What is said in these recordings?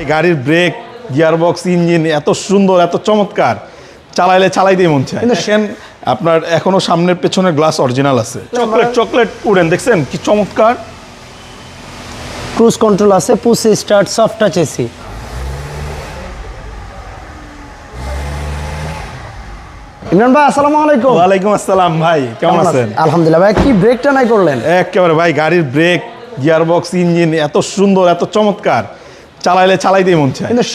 এই গাড়ির break gearbox engine এত সুন্দর এত চমৎকার। চালাইলে চালাইতেই মন চায়। দেখেন আপনার এখনও সামনের পেছনের গ্লাস অরিজিনাল আছে। চকলেট চকলেট উড়েন দেখছেন? কি চমৎকার। ক্রুজ কন্ট্রোল আছে push start soft touch AC Imran ভাই আসসালামু আলাইকুম। ওয়ালাইকুম আসসালাম ভাই কেমন আছেন? আলহামদুলিল্লাহ ভাই কি ব্রেকটা নাই করলেন? একেবারে ভাই গাড়ির ব্রেক গিয়ারবক্স ইঞ্জিন এত সুন্দর এত চমৎকার। চালাইলে চালাইতেই মন চায়। কিন্তু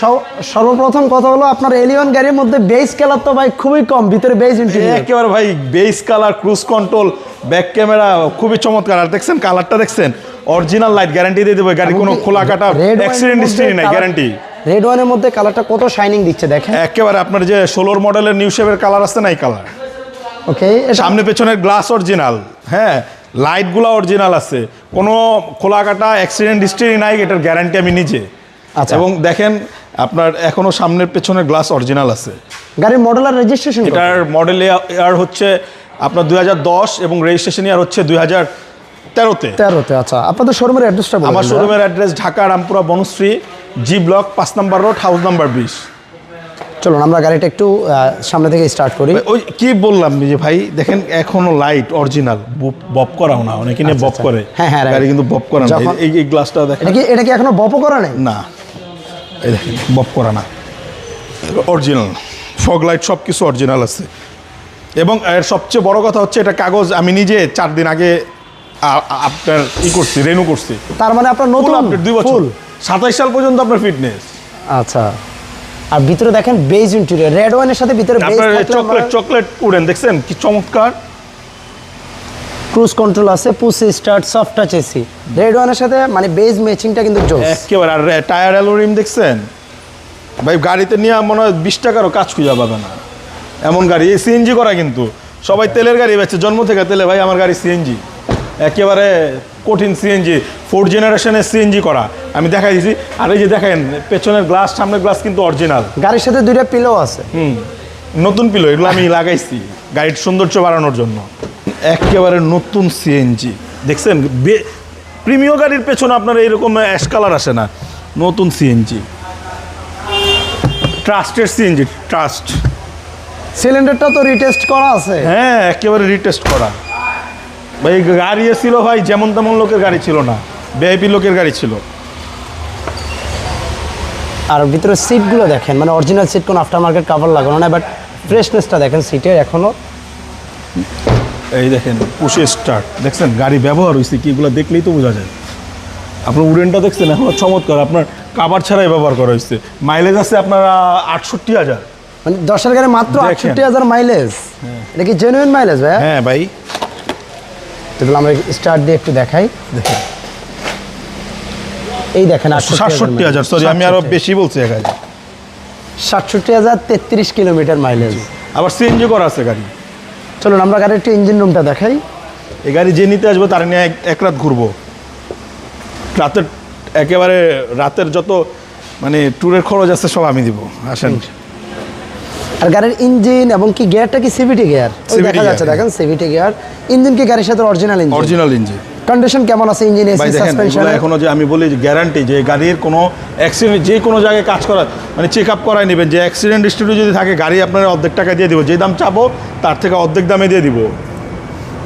সর্বপ্রথম কথা হলো আপনার এলিয়ন গাড়ির মধ্যে বেস কালার তো ভাই খুবই কম ভিতরে বেস ইন্টেরিয়র একেবারে ভাই base colour cruise control back camera খুবই চমৎকার। আর দেখছেন কালারটা দেখছেন? অরিজিনাল লাইট গ্যারান্টি দিয়ে দেবে গাড়ি কোনো খোলা কাটা অ্যাক্সিডেন্ট হিস্ট্রি নাই গ্যারান্টি রেড ওয়ানের মধ্যে কালারটা কত শাইনিং দিচ্ছে দেখেন। একেবারে আপনার যে ষোলোর মডেলের নিউ শেপের কালার আছে না এই কালার ওকে সামনে পেছনের গ্লাস অরিজিনাল হ্যাঁ? লাইটগুলো অরিজিনাল আছে। কোনো খোলা কাটা অ্যাক্সিডেন্ট হিস্ট্রি নাই এটার গ্যারান্টি আমি নিজে। এবং দেখেন আপনার এখনও সামনের পেছনের গ্লাস অরিজিনাল আছে। গাড়ির মডেল আর রেজিস্ট্রেশন এটার মডেল ইয়ার হচ্ছে আপনার দুই হাজার দশ এবং রেজিস্ট্রেশন ইয়ার হচ্ছে দুই হাজার তেরোতে। তেরোতে আচ্ছা। আপনাদের শোরুমের অ্যাড্রেসটা আমার শোরুমের address Dhaka Rampura Banasree G block পাঁচ নম্বর রোড হাউস নাম্বার বিশ। চলুন আমরা গাড়িটা একটু সামনে থেকে স্টার্ট করি। ওই কি বললাম যে ভাই দেখেন এখনও লাইট অরিজিনাল বপ করাও না অনেকে নিয়ে বপ করে। হ্যাঁ, হ্যাঁ, গাড়ি কিন্তু বপ করা না। এই গ্লাসটা দেখেন। এটা কি এটা কি এখনও বপও করা নেই? না। এই দেখেন বপ করা না। অরিজিনাল ফগ লাইট সব কিছু অরিজিনাল আছে। এবং এর সবচেয়ে বড় কথা হচ্ছে এটা কাগজ আমি নিজে চার দিন আগে আপনার ই করছি রেনু করছি। তার মানে আপনার নতুন? আপডেট দুই বছর। সাতাইশ সাল পর্যন্ত আপনার ফিটনেস আচ্ছা। আর ভিতরে দেখেন বেজ ইন্টেরিয়র রেড ওয়ানের সাথে ভিতরে চকলেট চকলেট উড়েন দেখছেন কি চমৎকার? ক্রুজ কন্ট্রোল আছে push start soft touch AC red ওয়ানের সাথে মানে বেজ ম্যাচিংটা কিন্তু জোস। একেবারে আর টায়ার অ্যালোরিম দেখছেন? ভাই গাড়িতে নিয়ে মনে হয় বিশ টাকারও কাজ খুঁজে পাবে না। এমন গাড়ি এই সিএনজি করা কিন্তু। সবাই তেলের গাড়ি বেচে জন্ম থেকে তেলে ভাই আমার গাড়ি সিএনজি একেবারে কঠিন সিএনজি ফোর্থ জেনারেশনের সিএনজি করা। আমি দেখাই দিছি। আর এই যে দেখেন পেছনের গ্লাস সামনের গ্লাস কিন্তু অরিজিনাল গাড়ির সাথে দুইটা পিলো আছে। হুম নতুন পিলো এগুলো আমি লাগাইছি। গাড়ির সৌন্দর্য বাড়ানোর জন্য। একেবারে নতুন সিএনজি দেখছেন? প্রিমিয় গাড়ির পেছনে আপনার এইরকম অ্যাশ কালার আসে না। নতুন সিএনজি ট্রাস্টের সিএনজি ট্রাস্ট সিলিন্ডারটা তো রিটেস্ট করা আছে। হ্যাঁ একেবারে রিটেস্ট করা। ভাই গাড়ি ছিল ভাই যেমন তেমন লোকের গাড়ি ছিল না। ভিআইপি লোকের গাড়ি ছিল। আর ভিতরে সিটগুলো দেখেন মানে অরিজিনাল সিট কোনো আফটার মার্কেট কাভার লাগানো না বাট ফ্রেশনেসটা দেখেন সিটের এখনও। এই দেখেন পুষে স্টার্ট দেখছেন গাড়ি ব্যবহার হয়েছে কি এগুলো দেখলেই তো বোঝা যায়। আপনার উডেনটা দেখছেন এখন চমৎকার আপনার কাবার ছাড়াই ব্যবহার করা হয়েছে মাইলেজ আছে আপনার আটষট্টি হাজার। মানে দশের গাড়ি মাত্র আটষট্টি হাজার মাইলেজ এটা কি জেনুইন মাইলেজ ভাই হ্যাঁ ভাই। এগুলো আমরা স্টার্ট দিয়ে একটু দেখাই। দেখেন। এই দেখেন সাতষট্টি হাজার সরি আমি আরও বেশি বলছি এক হাজার। সাতষট্টি হাজার তেত্রিশ কিলোমিটার মাইলেজ আবার সিএনজি করা আছে গাড়ি। চলুন আমরা গাড়ির একটু ইঞ্জিন রুমটা দেখাই। এই গাড়ি যে নিতে আসব তার নিয়ে এক- রাত ঘুরবো। রাতের একেবারে রাতের যত মানে ট্যুরের খরচ আছে সব আমি দিব আসেন। আর গাড়ির ইঞ্জিন এবং কি গিয়ারটা কি সিভিটি গিয়ার দেখা যাচ্ছে দেখেন সিভিটি গিয়ার ইঞ্জিন কি গাড়ির সাথে original engine original engine condition কেমন আছে ইঞ্জিন এসি সাসপেনশন এখনও যে আমি বলি যে গ্যারান্টি যে গাড়ির কোনো অ্যাক্সিডেন্ট যে কোনো জায়গায় কাজ করা মানে চেক আপ করাই নেবেন যে অ্যাক্সিডেন্ট হিস্ট্রি যদি থাকে গাড়ি আপনার অর্ধেক টাকা দিয়ে দিব যে দাম চাবো তার থেকে অর্ধেক দামে দিয়ে দিব।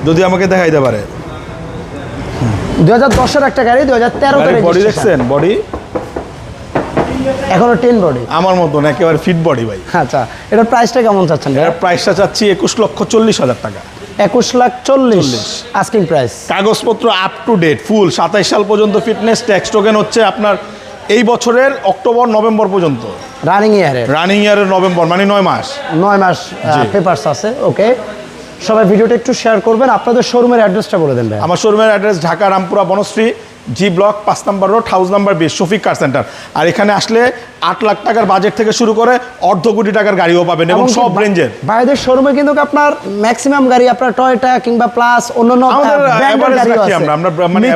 যদি আমাকে দেখাইতে পারে। দু হাজার দশের একটা গাড়ি দুই হাজার গাড়ির বডি দেখছেন? বডি এখনও টেন বডি আমার মতন একেবারে ফিট বডি ভাই। আচ্ছা এটার প্রাইসটা কেমন চাচ্ছেন? এর প্রাইসটা চাচ্ছি একুশ লক্ষ চল্লিশ হাজার টাকা। একুশ লাখ চল্লিশ আস্কিং প্রাইস কাগজপত্র আপ টু ডেট ফুল সাতাইশ সাল পর্যন্ত ফিটনেস ট্যাক্স টোকেন হচ্ছে আপনার এই বছরের অক্টোবর নভেম্বর পর্যন্ত। রানিং ইয়ারের রানিং ইয়ারের নভেম্বর মানে নয় মাস। নয় মাস। পেপারস আছে ওকে সবাই ভিডিওটা একটু শেয়ার করবেন আপনাদের শোরুমের অ্যাড্রেসটা বলে দেন ভাই আমার শোরুমের address Dhaka Rampura Banasree. G block পাঁচ নম্বর রোড হাউস নাম্বার বিশ শফিক কার সেন্টার আর এখানে আসলে আট লাখ টাকার বাজেট থেকে শুরু করে অর্ধ কোটি টাকার গাড়িও পাবেন এবং সব রেঞ্জের বাইরের শোরুমে কিন্তু আপনার ম্যাক্সিমাম গাড়ি আপনার টয়টা কিংবা প্লাস অন্যান্য আমরা মানে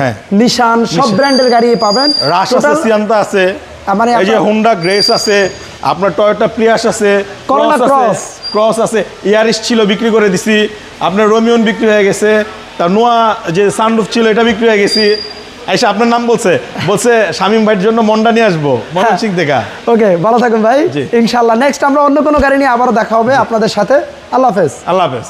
হ্যাঁ। নিশান সব ব্র্যান্ডের গাড়ি পাবেন। রাশ আছে সিয়ান্তা আছে মানে এই যে হোন্ডা গ্রেস আছে আপনার টয়োটা প্রিয়াস আছে Corolla ক্রস আছে ইয়ারিস ছিল বিক্রি করে দিছি আপনার রোমিয়ন বিক্রি হয়ে গেছে তার নোয়া যে সানরুফ ছিল এটা বিক্রি হয়ে গেছি। এসে আপনার নাম বলছে। বলছে শামিম ভাইয়ের জন্য মন্ডা নিয়ে আসব। মনোজ সিং দেখা। ওকে ভালো থাকুন ভাই। ইনশাল্লাহ নেক্সট আমরা অন্য কোনো গাড়ি নিয়ে আবারও দেখা হবে আপনাদের সাথে। আল্লাহ হাফেজ। আল্লাহ হাফেজ।